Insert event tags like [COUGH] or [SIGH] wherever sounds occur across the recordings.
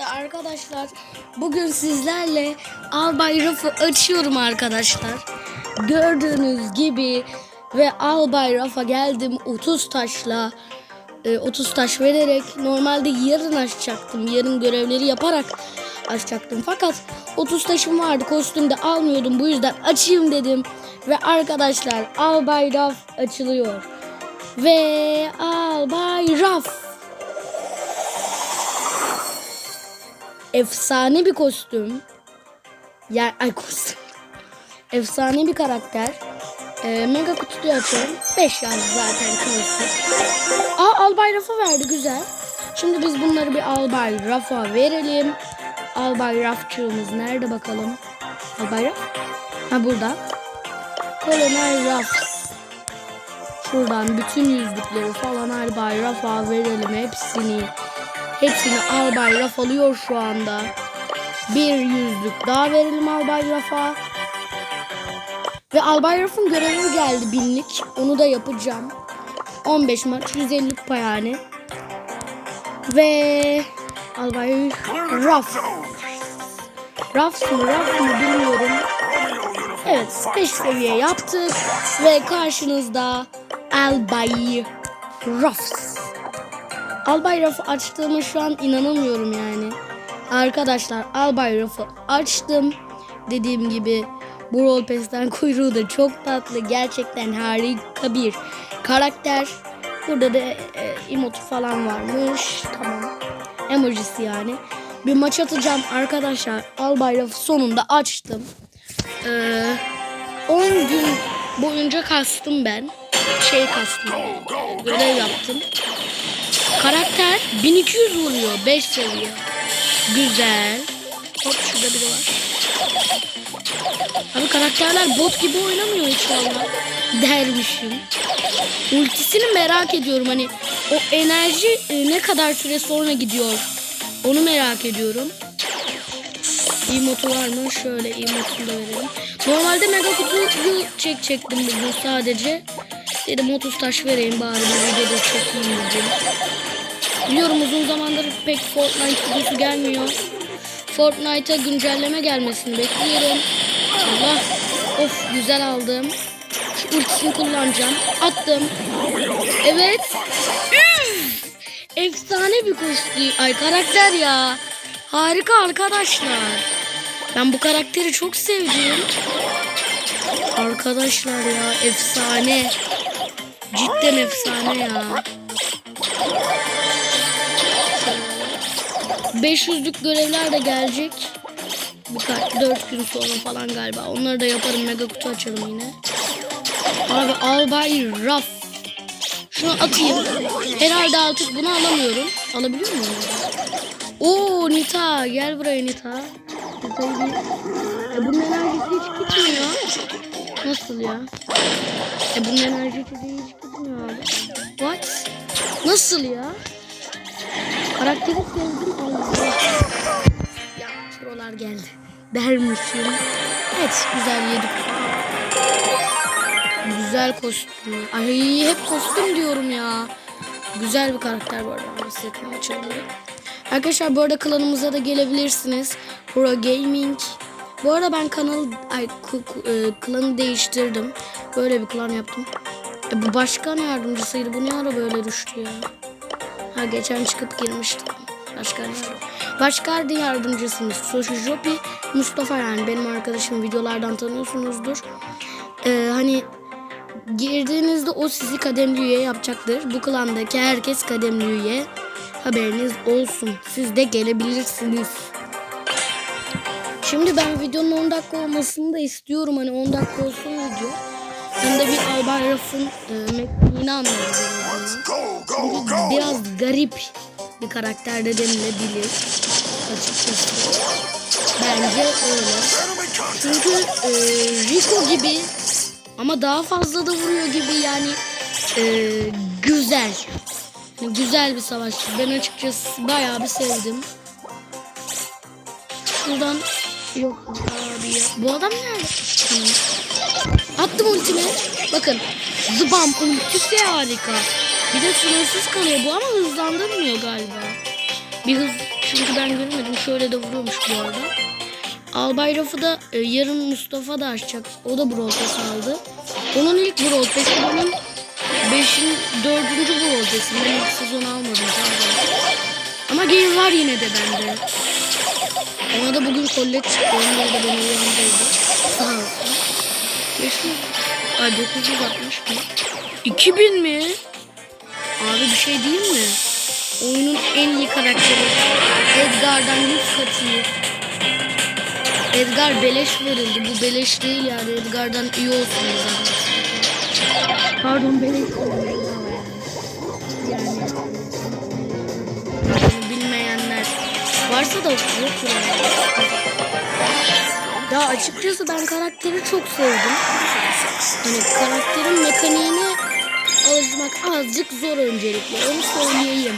birlikte arkadaşlar bugün sizlerle Albay Raf'ı açıyorum arkadaşlar. Gördüğünüz gibi ve Albay Raf'a geldim 30 taşla e, 30 taş vererek normalde yarın açacaktım. Yarın görevleri yaparak açacaktım. Fakat 30 taşım vardı kostümde almıyordum bu yüzden açayım dedim. Ve arkadaşlar Albay Raf açılıyor. Ve Albay Raf efsane bir kostüm. Ya ay kostüm. Efsane bir karakter. Ee, mega kutuyu açıyorum. 5 yazdı zaten klasik. Aa Albay Rafa verdi güzel. Şimdi biz bunları bir Albay Rafa verelim. Albay Rafçığımız nerede bakalım? Albay Raf? Ha burada. Kolonel Raf. Şuradan bütün yüzlükleri falan Albay Rafa verelim hepsini. Hepsini Albay Raf alıyor şu anda. Bir yüzlük daha verelim Albay Raf'a. Ve Albay Raf'ın görevi geldi binlik. Onu da yapacağım. 15 maç 150 kupa. Ve Albay Raf. Raf mı Raf mı bilmiyorum. Evet 5 seviye yaptık. Ve karşınızda Albay Raf. Albay Raf'ı açtığıma şu an inanamıyorum yani. Arkadaşlar Albay Raf'ı açtım. Dediğim gibi bu Roll Pass'ten [LAUGHS] kuyruğu da çok tatlı. Gerçekten harika bir karakter. Burada da e, emotu falan varmış. Tamam. Emojisi yani. Bir maç atacağım arkadaşlar. Albay Raf'ı sonunda açtım. Ee, 10 gün boyunca kastım ben. Şey kastım. Görev yaptım. Karakter 1200 vuruyor 5 seviye. Güzel. Hop şurada biri var. Abi karakterler bot gibi oynamıyor inşallah. Dermişim. Ultisini merak ediyorum hani o enerji e, ne kadar süre sonra gidiyor. Onu merak ediyorum. Emotu var mı? Şöyle emotunu da verelim. Normalde mega kutuyu çekecektim bugün sadece. Dedim 30 taş vereyim bari bir videoda çekeyim dedim. Biliyorum uzun zamandır pek Fortnite videosu gelmiyor. Fortnite'a güncelleme gelmesini bekliyorum. Allah. Of güzel aldım. Şu ultisini kullanacağım. Attım. Evet. Efsane bir kostüm. Ay karakter ya. Harika arkadaşlar. Ben bu karakteri çok sevdim. Arkadaşlar ya efsane. Cidden efsane ya. 500'lük görevler de gelecek. Birkaç 4 gün sonra falan galiba. Onları da yaparım. Mega kutu açalım yine. Abi Albay Raf. Şunu atayım. Herhalde artık bunu alamıyorum. Alabiliyor muyum? Oo Nita. Gel buraya Nita. Nita'yı. E, bunun enerjisi hiç gitmiyor. Nasıl ya? E bunun enerjisi hiç gitmiyor abi. What? Nasıl ya? Karakteri sevdim. Ya prolar geldi. Dermişim. Evet güzel yedik. Güzel kostüm. Ay hep kostüm diyorum ya. Güzel bir karakter bu arada. Yakın açalım. Arkadaşlar bu arada klanımıza da gelebilirsiniz. Pro Gaming. Bu arada ben kanal ay e, klanı değiştirdim. Böyle bir klan yaptım. E, bu başkan yardımcısıydı. Bu ne ara böyle düştü ya? Ha geçen çıkıp girmiştim. Başkan yardım- Başkan yardımcısımız Soshi Jopi Mustafa yani benim arkadaşım videolardan tanıyorsunuzdur. Ee, hani girdiğinizde o sizi kademli üye yapacaktır. Bu klandaki herkes kademli üye. Haberiniz olsun. Siz de gelebilirsiniz. Şimdi ben videonun 10 dakika olmasını da istiyorum. Hani 10 dakika olsun video. Ben de bir Albay Raf'ın e, mekaniğini anlayacağım. Çünkü biraz garip bir karakter de denilebilir. Açıkçası. Bence öyle. Çünkü e, Rico gibi ama daha fazla da vuruyor gibi yani e, güzel. Yani güzel bir savaşçı. Ben açıkçası bayağı bir sevdim. Şuradan yok abi ya. Bu adam nerede? Attım ultimi. Bakın. Zıbam ultisi harika. Bir de sınırsız kalıyor bu ama hızlandırmıyor galiba. Bir hız çünkü ben görmedim. Şöyle de vuruyormuş bu arada. Albay Raf'ı da e, yarın Mustafa da açacak. O da Brawl Pass aldı. Onun ilk Brawl Pass'i benim 5'in 4. Brawl Pass'im. Ben ilk sezon almadım. Pardon. Ama game var yine de bende. Ona da bugün kollet çıktı. Onlar da beni uyandırdı. Sağ olsun. 500, ay 960 mı? 2000 mi? Abi bir şey değil mi? Oyunun en iyi karakteri. Edgar'dan 100 kat iyi. Edgar beleş verildi. Bu beleş değil yani. Edgar'dan iyi olsun zaten. Pardon beleş. Yani. yani bilmeyenler varsa da yok yani. Açıkçası ben karakteri çok sevdim. Hani karakterin mekaniğine alışmak azıcık zor öncelikle. Onu söyleyeyim.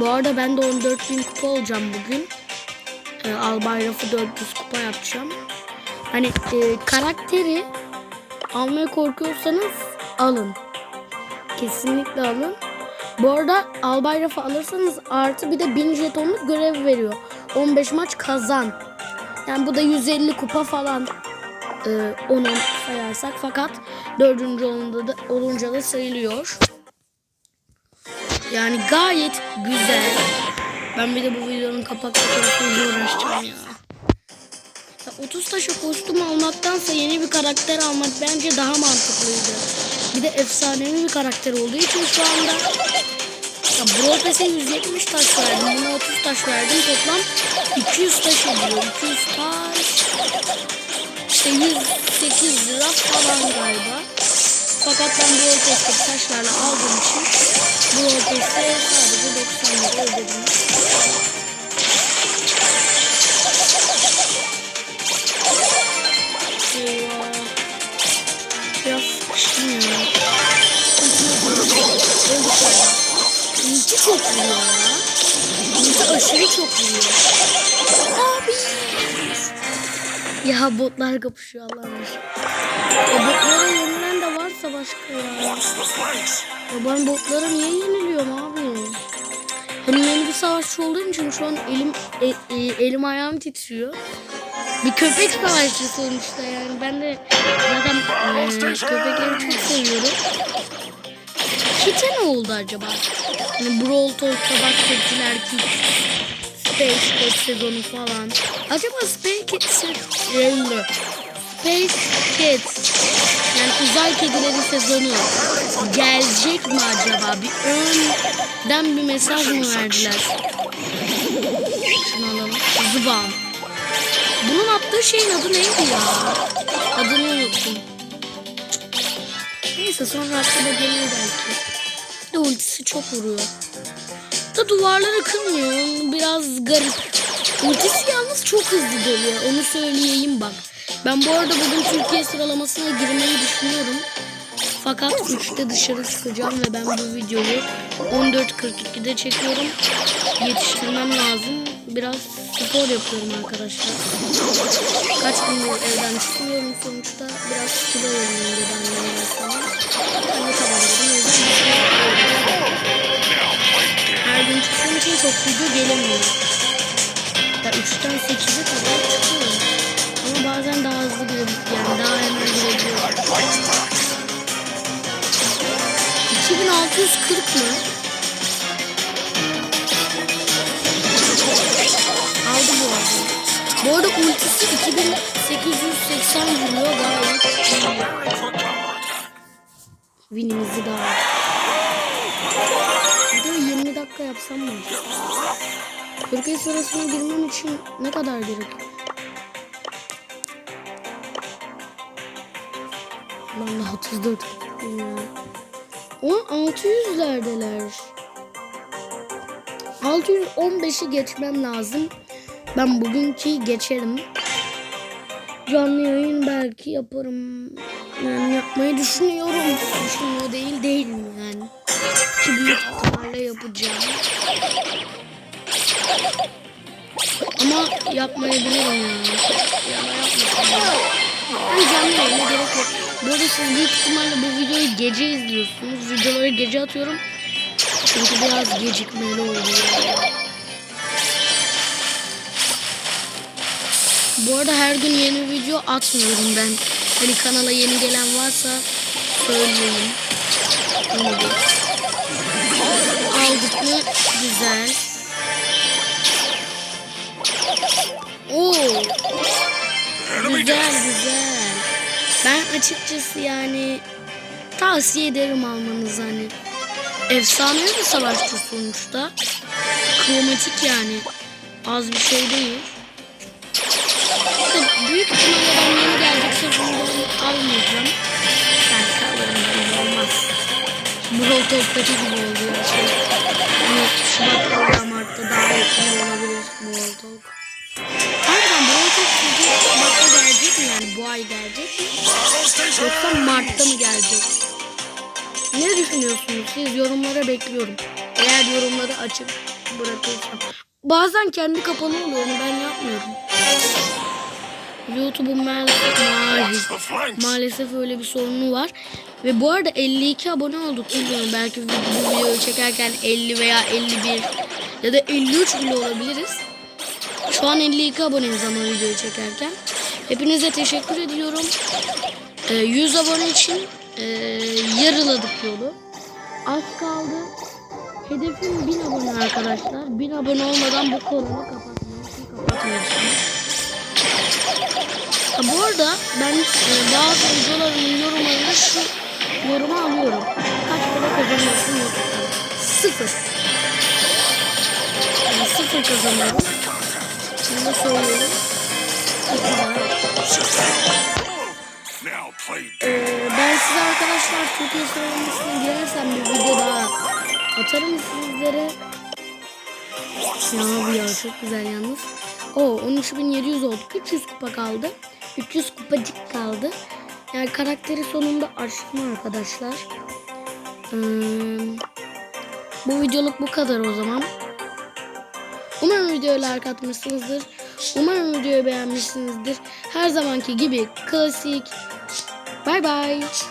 Bu arada ben de 14.000 kupa olacağım bugün. Ee, Albay Raf'ı 400 kupa yapacağım. Hani e, karakteri almaya korkuyorsanız alın. Kesinlikle alın. Bu arada Albay Raf'ı alırsanız artı bir de 1000 jetonluk görev veriyor. 15 maç kazan. Yani bu da 150 kupa falan e, onu sayarsak fakat dördüncü olunca da, olunca da sayılıyor. Yani gayet güzel. Ben bir de bu videonun kapak fotoğrafıyla uğraşacağım ya. ya 30 taşa kostüm almaktansa yeni bir karakter almak bence daha mantıklıydı. Bir de efsanevi bir karakter olduğu için şu anda ya Brawl Pass'e 170 taş verdim. Buna 30 taş verdim. Toplam 200 taş ediyor. 200 taş. İşte 108 lira falan galiba. Fakat ben Brawl Pass'teki taşlarla aldığım için Brawl Pass'e sadece 90 lira ödedim. Çok vuruyor ya. Ulti aşırı çok vuruyor. Abi. Ya botlar kapışıyor Allah'ım. Ya botlara yenilen de varsa başka ya. Ya ben botlara niye yeniliyorum abi? Hani yeni bir savaşçı olduğum için şu an elim e, e, elim ayağım titriyor. Bir köpek savaşçı sonuçta yani ben de zaten e, köpekleri çok seviyorum. Kite ne oldu acaba? Hani Brawl Talk'ta bahsettiler ki Space Cat sezonu falan. Acaba Space Cat sezonu Space Cat yani uzay kedileri sezonu gelecek mi acaba? Bir önden bir mesaj mı verdiler? Şunu alalım. Zıbam. Bunun attığı şeyin adı neydi ya? Adını unuttum. Neyse sonra aklıma gelir belki. De ultisi çok vuruyor. Da duvarları kırmıyor. Biraz garip. Ultisi yalnız çok hızlı doluyor. Onu söyleyeyim bak. Ben bu arada bugün Türkiye sıralamasına girmeyi düşünüyorum. Fakat 3'te dışarı çıkacağım ve ben bu videoyu 14.42'de çekiyorum. Yetiştirmem lazım. Biraz spor yapıyorum arkadaşlar. Kaç gündür evden çıkmıyorum sonuçta. Biraz kilo vereyim dedi annemle falan. Ben de tamam dedim. Çıkıyorum. Her gün çıktığım için çok video gelemiyor. Ya 3'ten 8'e kadar çıkıyorum. Ama bazen daha hızlı girebiliyorum. Yani daha hemen girebiliyorum. 2640 mı? Bu arada ultisi 2880 vuruyor gayet. Winimizi daha Bir de 20 dakika yapsam mı? Türkiye sırasına girmem için ne kadar gerek? Lan 34 ya. O 600'lerdeler. 615'i geçmem lazım. Ben bugünkü geçerim. Canlı yayın belki yaparım. Yani yapmayı düşünüyorum. Düşünüyor değil değilim yani. Ki büyük ihtimalle yapacağım. Ama yapmayabilirim yani. Ya da yapmasam. Ben canlı yayına gerek yok. Bu arada siz büyük ihtimalle bu videoyu gece izliyorsunuz. Videoları gece atıyorum. Çünkü biraz gecikmeli oluyor. Bu arada her gün yeni video atmıyorum ben. Hani kanala yeni gelen varsa söyleyin. Onu bir. Aldık mı? Güzel. Oo, güzel güzel. Ben açıkçası yani tavsiye ederim almanızı hani. Efsane bir savaşçı sonuçta. Kromatik yani. Az bir şey değil. İşte büyük ihtimalle ben yeni gelecekse bundan almayacağım. Belki alırım belli olmaz. Brawl Talk'taki gibi oluyor şey. Hani Şubat'ta veya Mart'ta daha yakın olabilir Brawl Talk. Harbiden Brawl Talk sizce Şubat'ta gelecek mi yani bu ay gelecek mi? Yoksa Mart'ta mı gelecek? Ne düşünüyorsunuz siz? Yorumlara bekliyorum. Eğer yorumları açık bırakırsam. Bazen kendi kapalı oluyor ben yapmıyorum. YouTube'un maalesef, maalesef, maalesef öyle bir sorunu var. Ve bu arada 52 abone olduk bilmiyorum. Belki bu videoyu çekerken 50 veya 51 ya da 53 bile olabiliriz. Şu an 52 aboneyiz ama videoyu çekerken. Hepinize teşekkür ediyorum. Ee, 100 abone için e, yarıladık yolu. Az kaldı. Hedefim 1000 abone arkadaşlar. 1000 abone olmadan bu kanalı kapatmayacağım. kapatmayacağım. Bu arada ben e, bazı videolarımın yorumlarını şu yoruma alıyorum. Kaç para kazanıyorsun YouTube'dan? Sıfır. Yani sıfır kazanıyorum. Bunu da söylüyorum. Ee, ben size arkadaşlar Türkiye sıralamasına girersem bir video daha atarım sizlere. Ya bu ya çok güzel yalnız. O 13.700 olduk. 300 kupa kaldı. 300 kupacık kaldı. Yani karakteri sonunda açtım arkadaşlar. Hmm, bu videoluk bu kadar o zaman. Umarım videoya like atmışsınızdır. Umarım videoyu beğenmişsinizdir. Her zamanki gibi klasik. Bye bye.